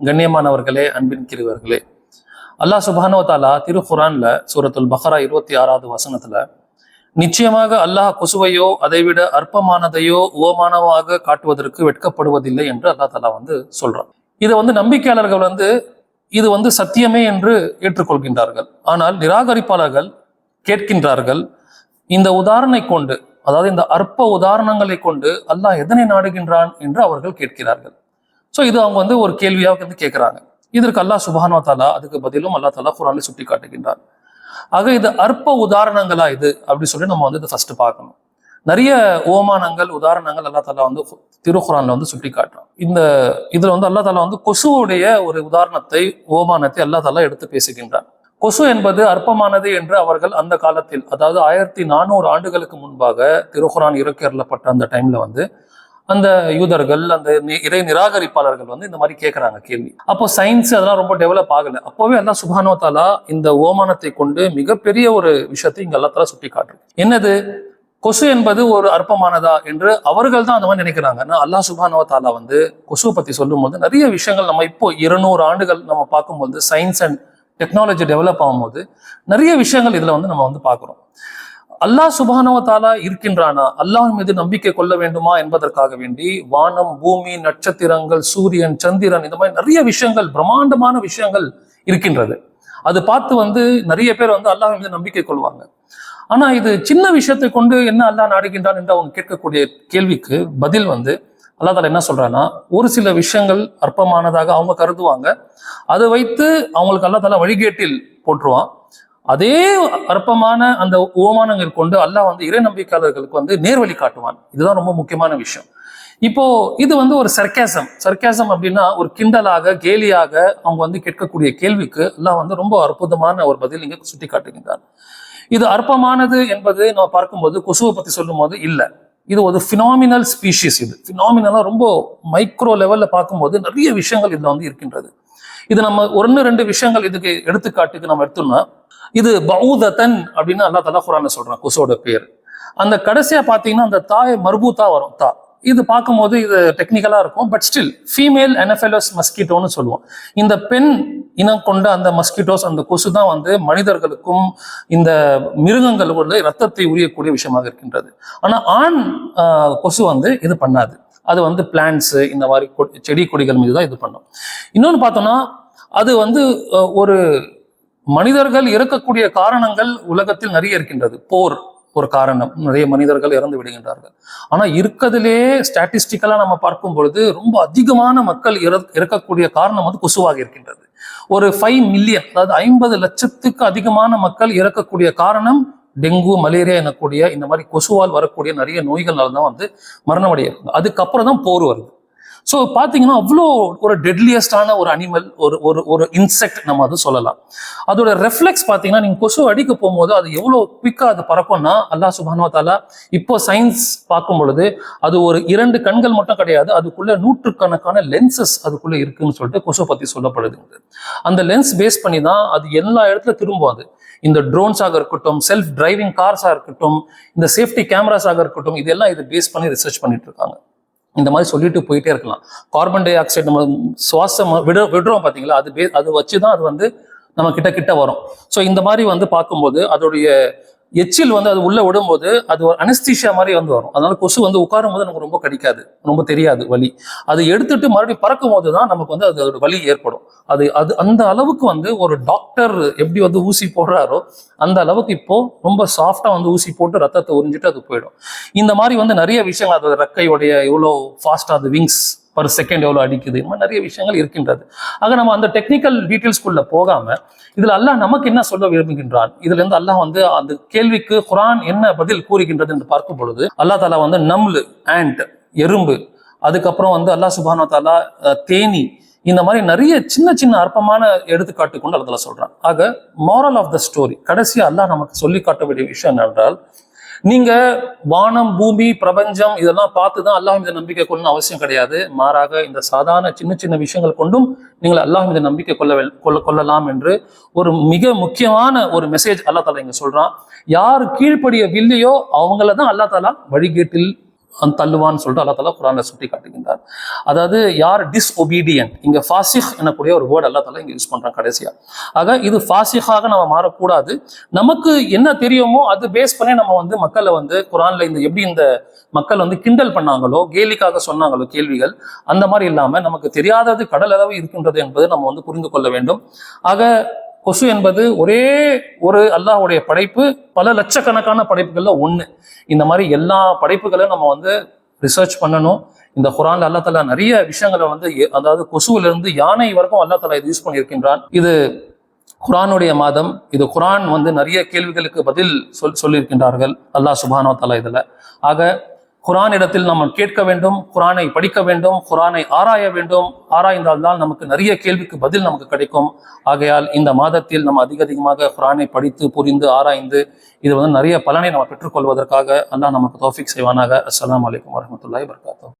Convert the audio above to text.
கண்ணியமானவர்களே அன்பின் கிருவர்களே. அல்லாஹ் சுபானோ தாலா திரு சூரத்துல் பஹரா இருபத்தி ஆறாவது வசனத்துல நிச்சயமாக அல்லாஹ் கொசுவையோ அதைவிட அற்பமானதையோ உவமானமாக காட்டுவதற்கு வெட்கப்படுவதில்லை என்று அல்லா தாலா வந்து சொல்றான். இதை வந்து நம்பிக்கையாளர்கள் வந்து இது வந்து சத்தியமே என்று ஏற்றுக்கொள்கின்றார்கள். ஆனால் நிராகரிப்பாளர்கள் கேட்கின்றார்கள் இந்த உதாரணை கொண்டு அதாவது இந்த அற்ப உதாரணங்களை கொண்டு அல்லாஹ் எதனை நாடுகின்றான் என்று அவர்கள் கேட்கிறார்கள். ஸோ இது அவங்க வந்து ஒரு கேள்வியாக வந்து கேட்குறாங்க இதற்கு அல்லாஹ் சுபானோ தாலா அதுக்கு பதிலும் அல்லா தாலா குரானில் சுட்டி காட்டுகின்றார் ஆக இது அற்ப உதாரணங்களா இது அப்படி சொல்லி நம்ம வந்து இதை ஃபர்ஸ்ட் பார்க்கணும். நிறைய ஓமானங்கள் உதாரணங்கள் அல்லா தாலா வந்து திருக்குறான்ல வந்து சுட்டி காட்டுறான் இந்த இதுல வந்து அல்லா தாலா வந்து கொசுவுடைய ஒரு உதாரணத்தை ஓமானத்தை அல்லா தாலா எடுத்து பேசுகின்றார் கொசு என்பது அற்பமானது என்று அவர்கள் அந்த காலத்தில் அதாவது ஆயிரத்தி நானூறு ஆண்டுகளுக்கு முன்பாக திருக்குரான் இறக்கேறப்பட்ட அந்த டைம்ல வந்து அந்த யூதர்கள் அந்த இறை நிராகரிப்பாளர்கள் வந்து இந்த மாதிரி கேட்கறாங்க கேள்வி. அப்போ சயின்ஸ் அதெல்லாம் ரொம்ப டெவலப் ஆகலை. அப்போவே அல்லா சுபானோ தாலா இந்த ஓமானத்தை கொண்டு மிகப்பெரிய ஒரு விஷயத்தை இங்க அல்லா தாலா சுட்டி காட்டுறது என்னது? கொசு என்பது ஒரு அற்பமானதா என்று அவர்கள் தான் அந்த மாதிரி நினைக்கிறாங்க. ஆனால் அல்லாஹ் சுபானோ தாலா வந்து கொசுவை பத்தி சொல்லும்போது நிறைய விஷயங்கள் நம்ம இப்போ இருநூறு ஆண்டுகள் நம்ம பார்க்கும்போது சயின்ஸ் அண்ட் டெக்னாலஜி டெவலப் ஆகும்போது நிறைய விஷயங்கள் இதில் வந்து நம்ம வந்து பார்க்குறோம். அல்லாஹ் சுபானவ தாலா இருக்கின்றானா? அல்லாஹ் மீது நம்பிக்கை கொள்ள வேண்டுமா என்பதற்காக வேண்டி வானம் பூமி நட்சத்திரங்கள் சூரியன் சந்திரன் இந்த மாதிரி நிறைய விஷயங்கள் பிரம்மாண்டமான விஷயங்கள் இருக்கின்றது. அது பார்த்து வந்து நிறைய பேர் வந்து அல்லாஹ் மீது நம்பிக்கை கொள்வாங்க. ஆனா இது சின்ன விஷயத்தை கொண்டு என்ன அல்லாஹ் நாடுகின்றான் என்று அவங்க கேட்கக்கூடிய கேள்விக்கு பதில் வந்து அல்லாஹ் தாலா என்ன சொல்றான்னா ஒரு சில விஷயங்கள் அற்பமானதாக அவங்க கருதுவாங்க. அதை வைத்து அவங்களுக்கு அல்லா தாலா வழிகேட்டில் போட்டுருவான் அதே அற்பமான அந்த ஓமானங்கள் கொண்டு அல்லாஹ் வந்து இறை நம்பிக்கையாளர்களுக்கு வந்து நேர்வழி காட்டுவான். இதுதான் ரொம்ப முக்கியமான விஷயம். இப்போ இது வந்து ஒரு சர்க்காசம் சர்க்காசம் அப்படின்னா ஒரு கிண்டலாக கேலியாக அவங்க வந்து கேட்கக்கூடிய கேள்விக்கு எல்லாம் வந்து ரொம்ப அற்புதமான ஒரு பதில் இங்க சுட்டி காட்டுகின்றார். இது அற்பமானது என்பது நம்ம பார்க்கும்போது கொசுவை பத்தி சொல்லும்போது இல்லை. இது ஒரு ஃபினாமினல் ஸ்பீஷிஸ் இது. ஃபினாமினலாக ரொம்ப மைக்ரோ லெவல்ல பார்க்கும்போது நிறைய விஷயங்கள் இதில் வந்து இருக்கின்றது. இது நம்ம ஒன்று ரெண்டு விஷயங்கள் இதுக்கு எடுத்துக்காட்டுக்கு நம்ம எடுத்தோம்னா இது பௌதத்தன் அப்படின்னு அல்லா தலா குரான சொல்றான் கொசோட பேர். அந்த கடைசியா பார்த்தீங்கன்னா அந்த தாய் மர்பூத்தா வரும் தா. இது பார்க்கும்போது இது டெக்னிக்கலாக இருக்கும் பட் ஸ்டில் ஃபீமேல் எனஃபெலஸ் மஸ்கிட்டோன்னு சொல்லுவோம். இந்த பெண் இனம் கொண்ட அந்த மஸ்கிட்டோஸ் அந்த கொசு தான் வந்து மனிதர்களுக்கும் இந்த மிருகங்களோட ரத்தத்தை உரியக்கூடிய விஷயமாக இருக்கின்றது. ஆனால் ஆண் கொசு வந்து இது பண்ணாது. அது வந்து பிளான்ட்ஸு இந்த மாதிரி கொ- செடி கொடிகள் மீது தான் இது பண்ணும். இன்னொன்று பார்த்தோம்னா அது வந்து ஒரு மனிதர்கள் இறக்கக்கூடிய காரணங்கள் உலகத்தில் நிறைய இருக்கின்றது. போர் ஒரு காரணம். நிறைய மனிதர்கள் இறந்து விடுகின்றார்கள். ஆனால் இருக்கிறதுலே ஸ்டாட்டிஸ்டிக்கலாக நம்ம பார்க்கும் பொழுது ரொம்ப அதிகமான மக்கள் இற இறக்கக்கூடிய காரணம் வந்து கொசுவாக இருக்கின்றது. ஒரு ஃபைவ் மில்லியன் அதாவது ஐம்பது லட்சத்துக்கு அதிகமான மக்கள் இறக்கக்கூடிய காரணம் டெங்கு மலேரியா எனக்கூடிய இந்த மாதிரி கொசுவால் வரக்கூடிய நிறைய நோய்கள்னால தான் வந்து மரணம் அடையிறாங்க அதுக்கப்புறம் தான் போர் வருது. ஸோ பார்த்தீங்கன்னா அவ்வளோ ஒரு டெட்லியஸ்டான ஒரு அனிமல் ஒரு ஒரு ஒரு இன்செக்ட் நம்ம அதை சொல்லலாம். அதோட ரெஃப்ளெக்ஸ் பார்த்தீங்கன்னா நீங்கள் கொசு அடிக்க போகும்போது அது எவ்வளோ குயிக்காக அது பறக்கும்னா அல்லாஹ் சுபானோ தாலா இப்போ சயின்ஸ் பார்க்கும் பொழுது அது ஒரு இரண்டு கண்கள் மட்டும் கிடையாது அதுக்குள்ள நூற்றுக்கணக்கான லென்சஸ் அதுக்குள்ளே இருக்குன்னு சொல்லிட்டு கொசு பற்றி சொல்லப்படுது. அந்த லென்ஸ் பேஸ் பண்ணி தான் அது எல்லா இடத்துல திரும்பும் அது. இந்த ட்ரோன்ஸாக இருக்கட்டும் செல்ஃப் டிரைவிங் கார்ஸாக இருக்கட்டும் இந்த சேஃப்டி கேமராஸாக இருக்கட்டும் இதெல்லாம் இதை பேஸ் பண்ணி ரிசர்ச் பண்ணிட்டு இருக்காங்க. இந்த மாதிரி சொல்லிட்டு போயிட்டே இருக்கலாம். கார்பன் டை ஆக்சைடு நம்ம சுவாசம் விட விடுறோம் பார்த்தீங்களா அது பே அது வச்சு தான் அது வந்து நம்ம கிட்ட கிட்ட வரும். ஸோ இந்த மாதிரி வந்து பார்க்கும்போது அதோடைய எச்சில் வந்து அது உள்ள விடும்போது அது ஒரு அனஸ்தீஷியா மாதிரி வந்து வரும். அதனால கொசு வந்து உட்காரும் போது நமக்கு ரொம்ப கடிக்காது. ரொம்ப தெரியாது வலி. அது எடுத்துட்டு மறுபடியும் பறக்கும் போது தான் நமக்கு வந்து அது அதோட வலி ஏற்படும். அது அது அந்த அளவுக்கு வந்து ஒரு டாக்டர் எப்படி வந்து ஊசி போடுறாரோ அந்த அளவுக்கு இப்போ ரொம்ப சாஃப்டா வந்து ஊசி போட்டு ரத்தத்தை உறிஞ்சிட்டு அது போயிடும். இந்த மாதிரி வந்து நிறைய விஷயங்கள் அதோட ரெக்கையுடைய எவ்வளோ ஃபாஸ்டா அது விங்ஸ் பர் செகண்ட் எவ்வளோ அடிக்குது? இந்த மாதிரி நிறைய விஷயங்கள் இருக்கின்றது. ஆக நம்ம அந்த டெக்னிக்கல் டீட்டெயில்ஸ்குள்ளே போகாம இதுல அல்லாஹ் நமக்கு என்ன சொல்ல விரும்புகின்றான்? இதுல இருந்து அல்லாஹ் வந்து அந்த கேள்விக்கு குரான் என்ன பதில் கூறுகின்றது என்று பார்க்கும் பொழுது அல்லா தாலா வந்து நம்லு ஆண்ட் எறும்பு அதுக்கப்புறம் வந்து அல்லாஹ் சுபானோ தாலா தேனி இந்த மாதிரி நிறைய சின்ன சின்ன அற்பமான எடுத்துக்காட்டு கொண்டு அதில் சொல்றான். ஆக மாரல் ஆஃப் த ஸ்டோரி கடைசியாக அல்லாஹ் நமக்கு சொல்லி காட்ட வேண்டிய விஷயம் என்னென்றால் நீங்க வானம் பூமி பிரபஞ்சம் இதெல்லாம் பார்த்து தான் அல்லாஹ் மீது நம்பிக்கை கொள்ளணும் அவசியம் கிடையாது. மாறாக இந்த சாதாரண சின்ன சின்ன விஷயங்கள் கொண்டும் நீங்கள் அல்லாஹ் மீது நம்பிக்கை கொள்ள கொள்ள கொள்ளலாம் என்று ஒரு மிக முக்கியமான ஒரு மெசேஜ் அல்லாஹ் தாலா இங்க சொல்றான். யார் கீழ்ப்படிய வில்லையோ அவங்கள தான் அல்லாஹ் தாலா வழிகேட்டில் தள்ளுவான்னு சொல்லிட்டு அல்லா தலா குரான்ல சுட்டி காட்டுகின்றார். அதாவது யார் டிஸ்ஒபீடியன்ட் இங்க ஃபாசிஹ் எனக்கூடிய ஒரு வேர்டு அல்லா தலா இங்க யூஸ் பண்றான் கடைசியா. ஆக இது ஃபாசிஹாக நம்ம மாறக்கூடாது. நமக்கு என்ன தெரியுமோ அது பேஸ் பண்ணி நம்ம வந்து மக்களை வந்து குரான்ல இந்த எப்படி இந்த மக்கள் வந்து கிண்டல் பண்ணாங்களோ கேலிக்காக சொன்னாங்களோ கேள்விகள் அந்த மாதிரி இல்லாம நமக்கு தெரியாதது கடல் அளவு இருக்கின்றது என்பது நம்ம வந்து புரிந்து கொள்ள வேண்டும். ஆக கொசு என்பது ஒரே ஒரு அல்லாஹ்வுடைய படைப்பு பல லட்சக்கணக்கான படைப்புகள்ல ஒன்று இந்த மாதிரி எல்லா படைப்புகளையும் நம்ம வந்து ரிசர்ச் பண்ணணும். இந்த குரான்ல அல்லா தலா நிறைய விஷயங்களை வந்து எ- அதாவது கொசுவிலிருந்து இருந்து யானை வரைக்கும் அல்லா தலா இது யூஸ் பண்ணியிருக்கின்றான். இது குரானுடைய மாதம். இது குரான் வந்து நிறைய கேள்விகளுக்கு பதில் சொல் சொல்லியிருக்கின்றார்கள். அல்லாஹ் சுபானோ தலா இதில். ஆக குரான் இடத்தில் நம்ம கேட்க வேண்டும் குரானை படிக்க வேண்டும் குரானை ஆராய வேண்டும். ஆராய்ந்தால்தான் நமக்கு நிறைய கேள்விக்கு பதில் நமக்கு கிடைக்கும். ஆகையால் இந்த மாதத்தில் நம்ம அதிக அதிகமாக குரானை படித்து புரிந்து ஆராய்ந்து இது வந்து நிறைய பலனை நம்ம பெற்றுக்கொள்வதற்காக அல்லாஹ் நமக்கு தோஃபிக் செய்வானாக. அஸ்லாம் வலைக்கம் வரமத்துல்லாய் வர்காத்தோம்